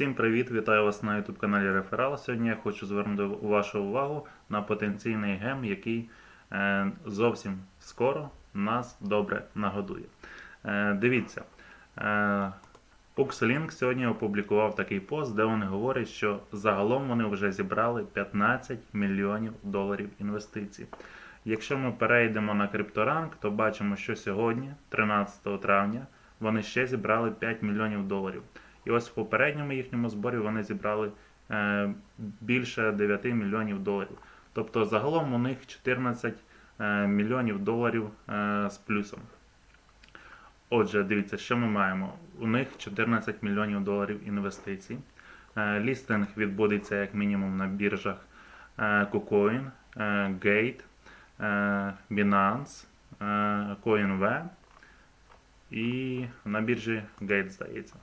Всім привіт! Вітаю вас на YouTube каналі Реферал. Сьогодні я хочу звернути вашу увагу на потенційний гем, який е, зовсім скоро нас добре нагодує. Е, дивіться, е, Uxlink сьогодні опублікував такий пост, де вони говорять, що загалом вони вже зібрали 15 мільйонів доларів інвестицій. Якщо ми перейдемо на крипторанк, то бачимо, що сьогодні, 13 травня, вони ще зібрали 5 мільйонів доларів. І ось в попередньому їхньому зборі вони зібрали е, більше 9 мільйонів доларів. Тобто загалом у них 14 е, мільйонів доларів е, з плюсом. Отже, дивіться, що ми маємо. У них 14 мільйонів доларів інвестицій. Лістинг відбудеться як мінімум на біржах KuCoin, Gate, Binance, CoinV і на біржі Gate, здається.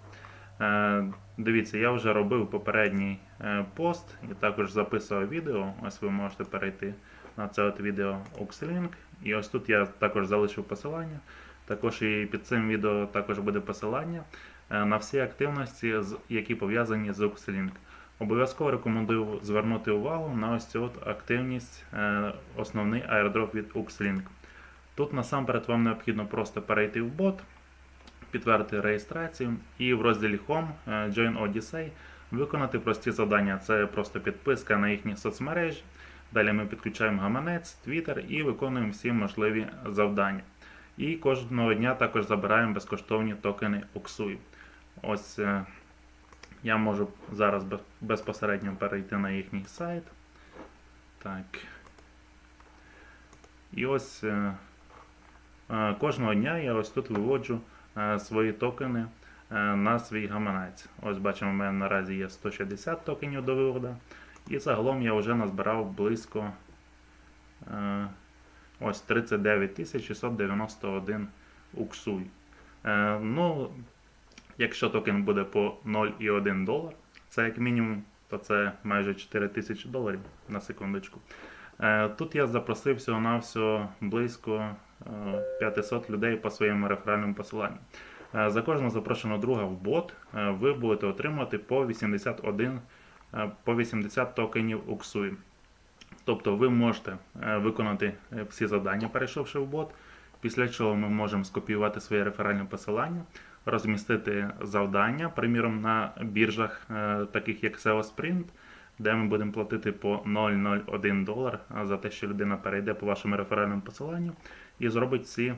Е, Дивіться, я вже робив попередній е, пост і також записував відео. Ось ви можете перейти на це от відео Uxlink. І ось тут я також залишив посилання. Також і під цим відео також буде посилання е, на всі активності, які пов'язані з Uxlink. Обов'язково рекомендую звернути увагу на ось цю от активність, основний airdrop від Uxlink. Тут насамперед вам необхідно просто перейти в бот, підтвердити реєстрацію і в розділі Home е, Join Odyssey виконати прості завдання. Це просто підписка на їхні соцмережі. Далі ми підключаємо гаманець, Twitter і виконуємо всі можливі завдання. І кожного дня також забираємо безкоштовні токени Oxui. Ось е, я можу зараз безпосередньо перейти на їхній сайт. Так. І ось е, кожного дня я ось тут виводжу свої токени е, на свій гаманець. Ось бачимо, у мене наразі є 160 токенів до виводу. І загалом я вже назбирав близько е, ось 39 691 уксуй. Е, ну, якщо токен буде по 0,1 долар, це як мінімум, то це майже 4 тисячі доларів на секундочку. Е, Тут я запросив всього-навсього близько е, 500 людей по своєму реферальному посиланню. Е, За кожного запрошеного друга в бот е, ви будете отримувати по 81 е, по 80 токенів UXUI. Тобто ви можете е, виконати е, всі завдання, перейшовши в бот, після чого ми можемо скопіювати своє реферальне посилання, розмістити завдання, приміром, на біржах, е, таких як SEO Sprint, де ми будемо платити по 0,01 долар за те, що людина перейде по вашому реферальному посиланню і зробить всі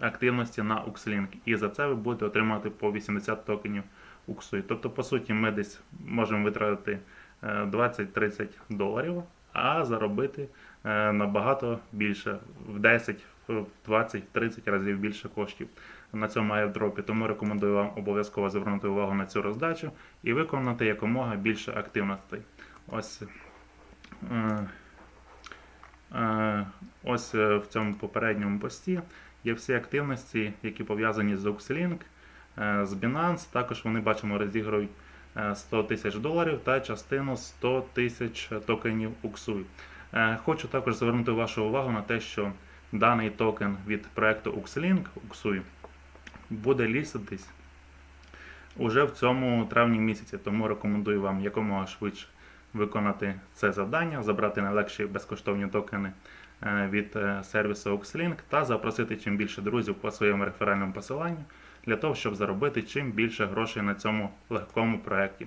активності на Uxlink. І за це ви будете отримати по 80 токенів UXUI. Тобто, по суті, ми десь можемо витратити е, 20-30 доларів, а заробити е, набагато більше, в 10, в 20, 30 разів більше коштів на цьому airdropі. Тому рекомендую вам обов'язково звернути увагу на цю роздачу і виконати якомога більше активностей. Ось. Е, Ось е, в цьому попередньому пості є всі активності, які пов'язані з Uxlink, е, з Binance. Також вони бачимо розігрують е, 100 тисяч доларів та частину 100 тисяч токенів UXUI. Хочу також звернути вашу увагу на те, що даний токен від проекту Uxlink UXUI буде ліститись уже в цьому травні місяці, тому рекомендую вам якомога швидше виконати це завдання, забрати найлегші безкоштовні токени е, від е, сервісу Oxlink та запросити чим більше друзів по своєму реферальному посиланню для того, щоб заробити чим більше грошей на цьому легкому проєкті.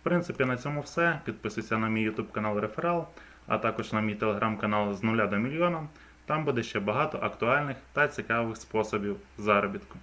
В принципі, на цьому все. Підписуйся на мій YouTube канал Реферал, а також на мій телеграм-канал з нуля до мільйона. Там буде ще багато актуальних та цікавих способів заробітку.